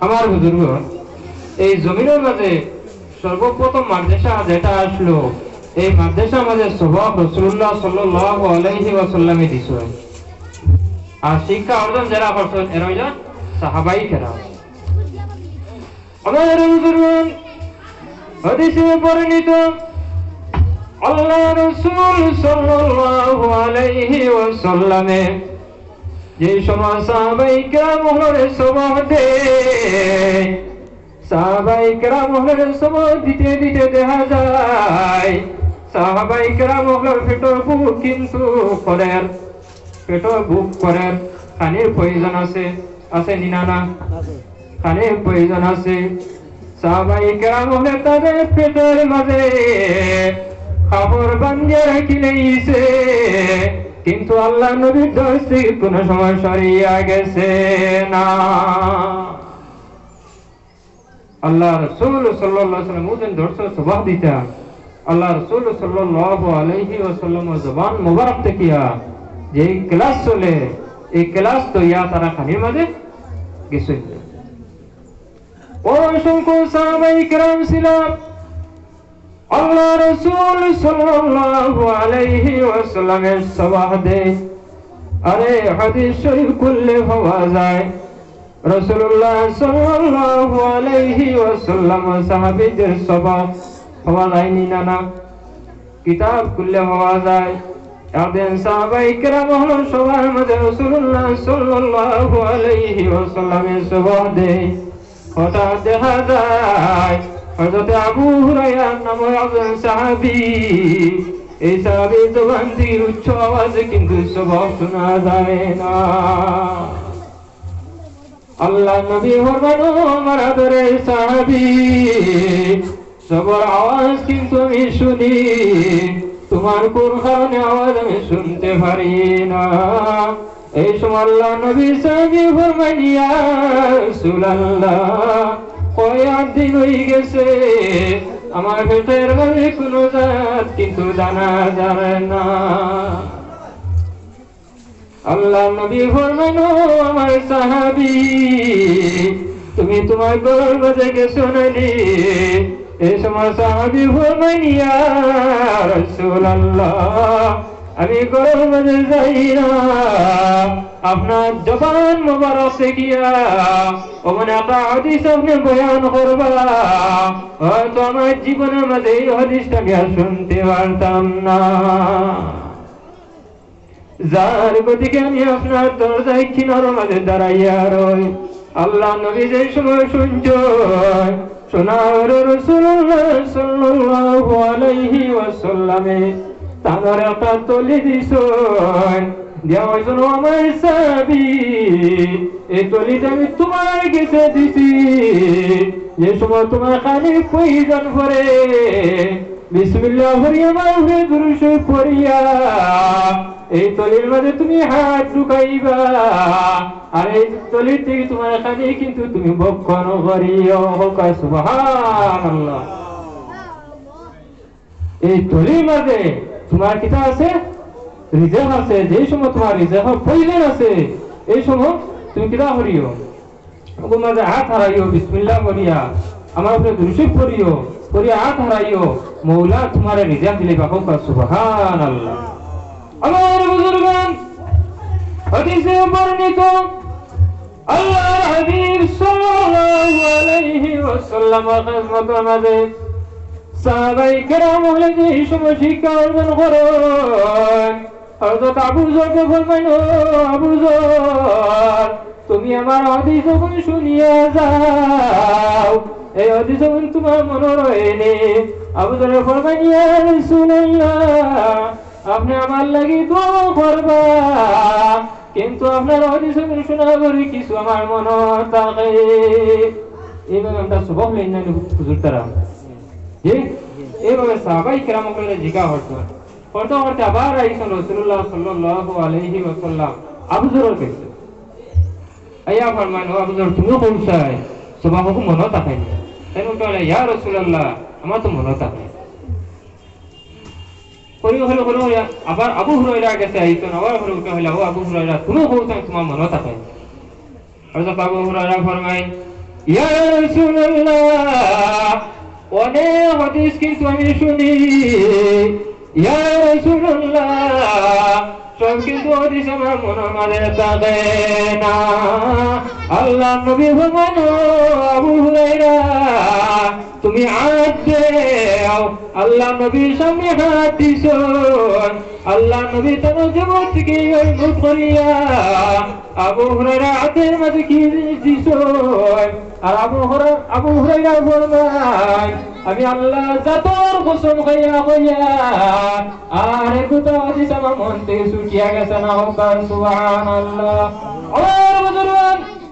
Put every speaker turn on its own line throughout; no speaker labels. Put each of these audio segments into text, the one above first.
আমার বুজুর্গ, এই জমিনের মাঝে সর্বপ্রথম মাদ্রাসা যেটা আসলো, এই মাদ্রাসা আমাদের স্বভাব রসুল্লাহ সাল্লাল্লাহু আলাইহি ওয়াসাল্লামে আর শিক্ষা অর্জন যারা করছেন এরা হইল সাহাবাই কেরাম আমাদের বুজুর্গ হাদিসে আল্লাহ রসুল সাল্লাল্লাহু আলাইহি ওয়াসাল্লামে যে সময় সাহাবাই কেরাম দে সাহাবাই কেরাম হলরে দিতে দেখা যায় সাহাবাই কেরাম হলর বুক কিন্তু করেন পেটর বুক করেন খানির প্রয়োজন আছে আছে নিনানা খানির প্রয়োজন আছে। কেরাম হলে তাদের পেটের মাঝে খাবার বান্ধিয়ে রাখিলেইছে কিন্তু আল্লাহ নবীর থেকে কোন সময় সরিয়া গেছে না। আল্লাহ রসুল ওয়াসাল্লাম মুদিন দর্শ সুবাহ দিতা। আল্লাহ রসুল সাল্লাল্লাহু আলাইহি ওয়াসাল্লাম জবান মুবারক থেকে যে ক্লাস চলে, এই ক্লাস তো ইয়া তারা খানির মাঝে ও অসংখ্য সাহাবাই কেরাম ছিল। আল্লাহ রসুল সাল্লাল্লাহু আলাইহি ওয়াসাল্লামের আরে হাদিস শরীফ খুললে পাওয়া যায়। সাল্লাল্লাহু আলাইহি ওয়াসাল্লাম সাহাবীদের পাওয়া যায়নি না না কিতাব খুললে পাওয়া যায়। একদিন সাহাবাই কেরাম হলো সবার মধ্যে রাসূলুল্লাহ সাল্লাল্লাহু আলাইহি ওয়াসাল্লামের সবাহ দে হঠাৎ দেখা যায় হযরত আবু হুরায়রা নামে একজন সাহাবী, এই সাহাবী জবান দিয়ে উচ্চ আওয়াজে কিন্তু স্বভাব শোনা যায় না। আল্লাহ নবী ফরমানো আমার আদরের সাহাবী, সবার আওয়াজ কিন্তু আমি শুনি। তোমার কোন আওয়াজ আমি শুনতে পারি না। এই সময় আল্লাহ নবী সাহাবী ফরমাইয়া রাসূলুল্লাহ কয়ার দিন হয়ে গেছে, আমার পেটের মধ্যে কোনো জাত কিন্তু জানা যাবে না। আল্লাহ নবী ফরমানো আমার সাহাবি, তুমি তোমার গর্ব থেকে শুনালি আমি গর্বে যাই না আপনার জবান মোবারক গিয়া ওমন একটা হাদিস আপনি বয়ান করবা। হয়তো আমার জীবনের মধ্যে এই হাদিসটা আমি শুনতে পারতাম না। যার গতিকে আমি আপনার দরজায় কিনার মাঝে দাঁড়াইয়া রই। আল্লাহ নবী যে সময় শুনছ সোনার রসুল্লাহ সাল্লাল্লাহু আলাইহি পাতলি তলি দিছ দেওয়ার জন্য আমার সাবি এই তলিতে আমি তোমার দিছি। যে খালি প্রয়োজন করে এই তোমার কিতা আছে? রিজার্ভ আছে। যে সময় তোমার রিজার্ভ প্রয়োজন আছে, এই সময় তুমি কিতা ওগো মাঝে হাত হারাইও, বিসমিল্লাহ করিয়া আমার উপরে দুরুশিব করিও, করিয়া হাত হারাইও মৌলা তোমার রিজার্ভ দিলে বাহক সুবহানাল্লাহ। আমার বুজুর্গান হাদিসে বর্ণিত আল্লাহ হাবিব সাল্লাল্লাহু আলাইহি ওয়াসাল্লাম সাহাবাই হলে যে সময় শিক্ষা অর্জন করেন হযরত আবু আবু তুমি আমার হাদিস শুনিয়া যাও। এই যখন তোমার মনে রয়েনি আবু ইয়া রাসূলুল্লাহ আপনি আমার লাগি দোয়া করবা। কিন্তু আপনার যখন শোনা করি কিছু আমার মনে থাকে। এইভাবে সবক লইন না হুজুর তারা। সাহাবাই হতো আবার আইসন রসুল্লাহ সাল্লাল্লাহু আলাইহি ওয়াসাল্লাম। আবু জরর কাছে আইয়া ফরমান ও আবু যর তুমি পৌঁছায় সবা হকু মনে তাকাই তাই বলে ইয়া রাসূলুল্লাহ আমার তো মনে তাকাই করি হলো হলো আবার আবু হুরায়রা গেছে আইতো আবার হলো ও আবু হুরায়রা তুমি পৌঁছায় তোমার তাকাই হযরত আবু হুরায়রা ফরমায় ইয়া হাদিস আমি শুনি, ইয়া সব কিন্তু হাদিস আমার মনের মাঝে থাকে না। আল্লাহ নবী ভগবান তুমি দেও। আল্লাহ নবীর সামনে হাত দিছ। আল্লাহ নবী থেকে ওই মুখ হাতের মাঝে কি দিছ? আর আবু হুরা বলবাই আমি আল্লাহ জাতর কসম খাইয়া কইয়া আর একতা হাদিস আমার মন থেকে ছুটিয়া গেছে না হোক সুবহানাল্লাহ। আমার বুজুর্গান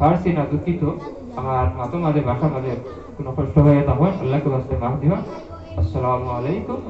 পারছি না দুঃখিত। আমার মাতো মাঝে ভাষা মাঝে কোনো কষ্ট হয়ে তখন আল্লাহকে বাস্তে মাফ দিবা আসসালামু আলাইকুম।